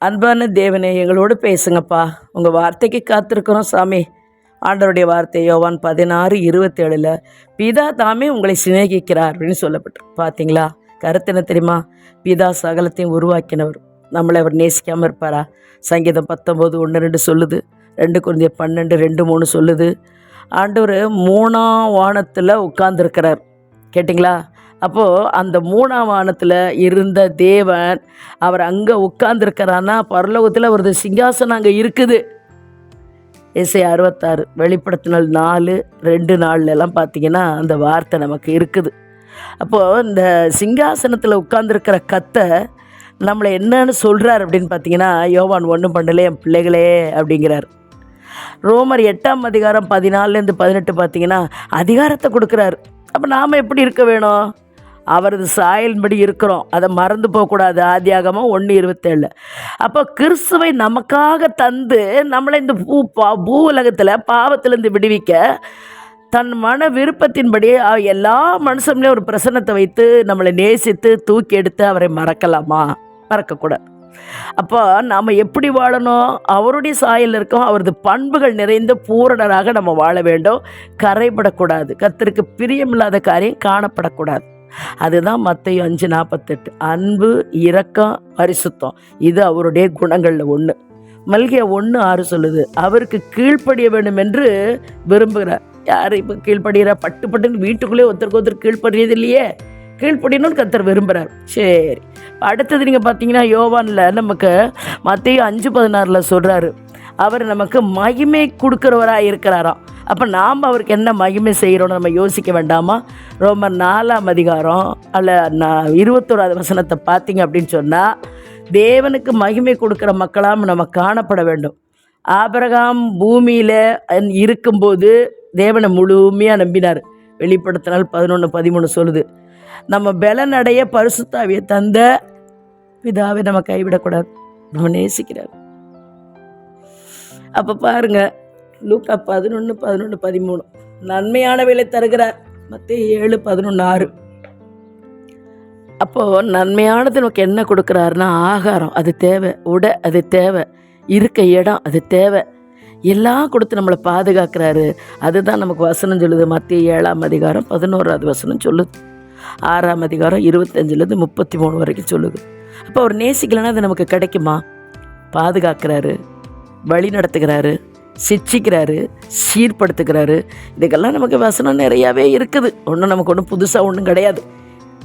அன்பான தேவனே எங்களோடு பேசுங்கப்பா. உங்கள் வார்த்தைக்கு காத்திருக்கிறோம் சாமி. ஆண்டவருடைய வார்த்தை யோவான் பதினாறு இருபத்தேழில் பிதா தாமே உங்களை சிநேகிக்கிறார் அப்படின்னு சொல்லப்பட்டு. பார்த்தீங்களா கருத்து என்ன தெரியுமா? பிதா சகலத்தையும் உருவாக்கினவர். நம்மளை அவர் நேசிக்காமல் இருப்பாரா? சங்கீதம் பத்தொம்போது ஒன்று ரெண்டு சொல்லுது. ரெண்டு குழந்தைய பன்னெண்டு ரெண்டு மூணு சொல்லுது. ஆண்டவர் மூணாம் வானத்தில் உட்கார்ந்துருக்கிறார். கேட்டிங்களா? அப்போது அந்த மூணாம் வானத்தில் இருந்த தேவன் அவர் அங்கே உட்கார்ந்துருக்கிறான்னா பரலோகத்தில் அவரது சிங்காசனம் அங்கே இருக்குது. இசை அறுபத்தாறு வெளிப்படுத்தினால் நாலு ரெண்டு நாள்ல பார்த்தீங்கன்னா அந்த வார்த்தை நமக்கு இருக்குது. அப்போது இந்த சிங்காசனத்தில் உட்கார்ந்துருக்கிற கத்தை நம்மளை என்னன்னு சொல்கிறார் அப்படின்னு பார்த்தீங்கன்னா யோவான் ஒன்றும் பண்ணல என் பிள்ளைகளே அப்படிங்கிறார். ரோமர் எட்டாம் அதிகாரம் பதினாலுலேருந்து பதினெட்டு பார்த்தீங்கன்னா அதிகாரத்தை கொடுக்குறாரு. அப்போ நாம் எப்படி இருக்க வேணும்? அவரது சாயலின்படி இருக்கிறோம். அதை மறந்து போகக்கூடாது. ஆதியாகமாக ஒன்று இருபத்தேழு. அப்போ கிறிஸ்துவை நமக்காக தந்து நம்மளை இந்த பூ பா பூ உலகத்தில் பாவத்திலேருந்து விடுவிக்க தன் மன விருப்பத்தின்படி எல்லா மனுஷங்களையும் ஒரு பிரசன்னத்தை வைத்து நம்மளை நேசித்து தூக்கி எடுத்து அவரை மறக்கலாமா? மறக்கக்கூடாது. அப்போ நாம் எப்படி வாழணும்? அவருடைய சாயல் இருக்கோம் அவரது பண்புகள் நிறைந்த பூரணராக நம்ம வாழ வேண்டும். கரைபடக்கூடாது. கத்திற்கு பிரியமில்லாத காரியம் காணப்படக்கூடாது. அதுதான் மத்தையும் அஞ்சு நாற்பத்தெட்டு அன்பு இரக்கம் பரிசுத்தம். இது அவருடைய குணங்களில் ஒன்று மல்கிய ஒன்று ஆறு சொல்லுது அவருக்கு கீழ்ப்படிய வேண்டும் என்று விரும்புகிறார். யார் இப்போ கீழ்ப்படுகிற பட்டு பட்டுன்னு வீட்டுக்குள்ளே ஒருத்தருக்கு ஒருத்தர் கீழ்ப்படுறது இல்லையே. கீழ்ப்படியணும்னு கத்தர் விரும்புகிறார் சரி. அடுத்தது நீங்கள் பார்த்தீங்கன்னா யோவானில் நமக்கு மற்றையும் அஞ்சு பதினாறில் சொல்கிறாரு அவர் நமக்கு மகிமை கொடுக்குறவராக இருக்கிறாராம். அப்போ நாம் அவருக்கு என்ன மகிமை செய்கிறோன்னு நம்ம யோசிக்க வேண்டாமா? ரொம்ப நாலாம் அதிகாரம் அல்ல நான் இருபத்தோராது வசனத்தை பார்த்தீங்க அப்படின்னு சொன்னால் தேவனுக்கு மகிமை கொடுக்குற மக்களாக நம்ம காணப்பட வேண்டும். ஆபரகாம் பூமியில் இருக்கும்போது தேவனை முழுமையாக நம்பினார். வெளிப்படுத்தினால் பதினொன்று பதிமூணு சொல்லுது. நம்ம பலனடைய பரிசுத்தாவியை தந்த பிதாவை நம்ம கைவிடக்கூடாது. நம்ம நேசிக்கிறார். அப்போ பாருங்க லூக்கா பதினொன்று பதினொன்று பதிமூணு. நன்மையான விலை தருகிறார். மற்ற ஏழு பதினொன்று ஆறு. அப்போது நன்மையானது நமக்கு என்ன கொடுக்குறாருன்னா ஆகாரம். அது தேவை. உடை அது தேவை. இருக்க இடம் அது தேவை. எல்லாம் கொடுத்து நம்மளை பாதுகாக்கிறாரு. அதுதான் நமக்கு வசனம் சொல்லுது. மத்திய ஏழாம் அதிகாரம் பதினோராவது வசனம் சொல்லுது. ஆறாம் அதிகாரம் இருபத்தஞ்சிலேருந்து முப்பத்தி மூணு வரைக்கும் சொல்லுது. அப்போ அவர் நேசிக்கலைன்னா அது நமக்கு கிடைக்குமா? பாதுகாக்கிறாரு. வழி நடத்துகிறாரு சிச்சிக்கிறாரு சீர்படுத்துகிறாரு. இதுக்கெல்லாம் நமக்கு வசனம் நிறையாவே இருக்குது. ஒன்றும் நமக்கு ஒன்றும் புதுசாக ஒன்றும் கிடையாது.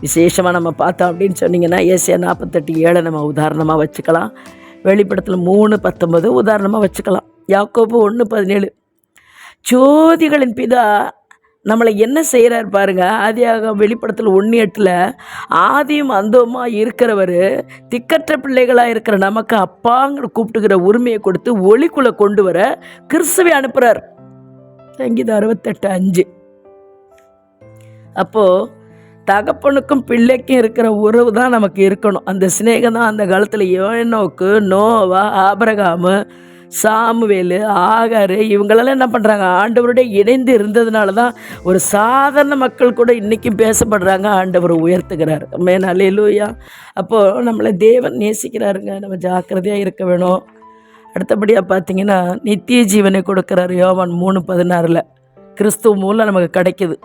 விசேஷமாக நம்ம பார்த்தோம் அப்படின்னு சொன்னீங்கன்னா ஏசியா நாற்பத்தெட்டு ஏழை நம்ம உதாரணமாக வச்சுக்கலாம். வெளிப்படத்தில் மூணு பத்தொன்பது உதாரணமாக வச்சுக்கலாம். யாக்கோப்பு ஒன்று பதினேழு. ஜோதிகளின் பிதா நம்மளை என்ன செய்கிறார் பாருங்க. ஆதியாக வெளிப்படத்தில் ஒன்று எட்டில் ஆதியும் அந்தோமா இருக்கிறவர் திக்கற்ற பிள்ளைகளாக இருக்கிற நமக்கு அப்பாங்கிற கூப்பிட்டுக்கிற உரிமையை கொடுத்து ஒளிக்குள்ளே கொண்டு வர கிறிஸ்துவை அனுப்புகிறார் சங்கீதம் அறுபத்தெட்டு அஞ்சு. அப்போது தகப்பனுக்கும் பிள்ளைக்கும் இருக்கிற உறவு தான் நமக்கு இருக்கணும். அந்த சிநேகம் தான் அந்த காலத்தில் யோனோக்கு நோவா ஆபரகாமு சாமுவேலு ஆகாரு இவங்களெல்லாம் என்ன பண்ணுறாங்க ஆண்டவருடைய இணைந்து இருந்ததுனால தான் ஒரு சாதாரண மக்கள் கூட இன்றைக்கும் பேசப்படுறாங்க. ஆண்டவர் உயர்த்துகிறார். மேன் அலையிலூயா அப்போது நம்மளை தேவன் நேசிக்கிறாருங்க. நம்ம ஜாக்கிரதையாக இருக்க வேணும். அடுத்தபடியாக பார்த்தீங்கன்னா நித்திய ஜீவனை கொடுக்குறாரு யோவான் மூணு பதினாறில். கிறிஸ்துவ மூலம் நமக்கு கிடைக்குது.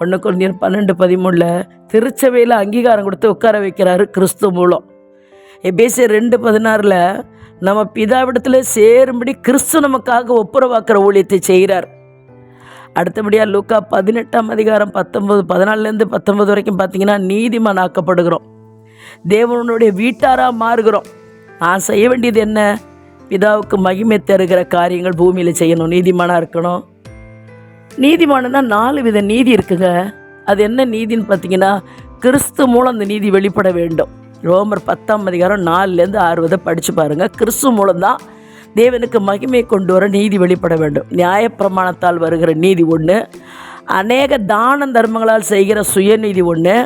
ஒன்று குழந்தையர் பன்னெண்டு பதிமூணில் திருச்சபையில் அங்கீகாரம் கொடுத்து உட்கார வைக்கிறாரு கிறிஸ்துவ மூலம். எபேசியர் ரெண்டு பதினாறில் நம்ம பிதாவிடத்தில் சேரும்படி கிறிஸ்து நமக்காக ஒப்புரவாக்குற ஊழியத்தை செய்கிறார். அடுத்தபடியாக லூக்கா பதினெட்டாம் அதிகாரம் பத்தொன்பது பதினாலுலேருந்து பத்தொன்பது வரைக்கும் பார்த்தீங்கன்னா நீதிமான் ஆக்கப்படுகிறோம் தேவனுடைய வீட்டாராக மாறுகிறோம். நான் செய்ய வேண்டியது என்ன? பிதாவுக்கு மகிமை தருகிற காரியங்கள் பூமியில் செய்யணும். நீதிமானாக இருக்கணும். நீதிமானனா நாலு வித நீதி இருக்குங்க. அது என்ன நீதின்னு பார்த்தீங்கன்னா கிறிஸ்து மூலம் அந்த நீதி வெளிப்பட வேண்டும். ரோமர் பத்தாம் அதிகாரம் நாலுலேருந்து ஆறு வதை படித்து பாருங்கள் கிறிஸ்து மூலம்தான் தேவனுக்கு மகிமை கொண்டு வர நீதி வெளிப்பட வேண்டும். நியாயப்பிரமாணத்தால் வருகிற நீதி ஒன்று அநேக தான தர்மங்களால் செய்கிற சுயநீதி ஒன்று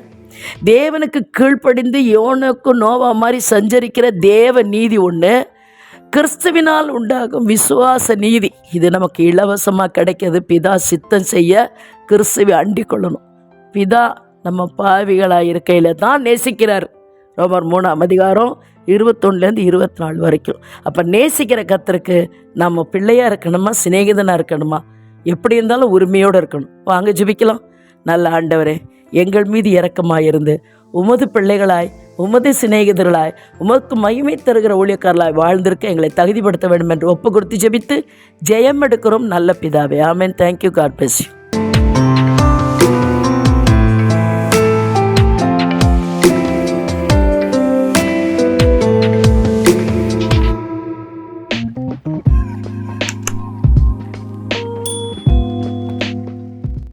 தேவனுக்கு கீழ்ப்படிந்து யோனுக்கு நோவா மாதிரி சஞ்சரிக்கிற தேவ நீதி ஒன்று கிறிஸ்துவினால் உண்டாகும் விசுவாச நீதி. இது நமக்கு இலவசமாக கிடைக்கிறது. பிதா சித்தம் செய்ய கிறிஸ்துவை அண்டிக் கொள்ளணும். பிதா நம்ம பாவிகளாக இருக்கையில் தான் நேசிக்கிறார். ரோமர் மூணாம் அதிகாரம் இருபத்தொன்னுலேருந்து இருபத்தி நாலு வரைக்கும். அப்போ நேசிக்கிற கத்தருக்கு நம்ம பிள்ளையாக இருக்கணுமா சிநேகிதனாக இருக்கணுமா? எப்படி இருந்தாலும் உரிமையோடு இருக்கணும். வாங்க ஜெபிக்கலாம். நல்ல ஆண்டவரே எங்கள் மீது இறக்கமாக இருந்து உமது பிள்ளைகளாய் உமது சிநேகிதர்களாய் உமக்கு மகிமை தருகிற ஊழியக்காரர்களாய் வாழ்ந்திருக்க எங்களை தகுதிப்படுத்த வேண்டும் என்று ஒப்பு கொடுத்து ஜெபித்து ஜெயம் எடுக்கிறோம் நல்ல பிதாவே. ஆமேன். Thank you God plus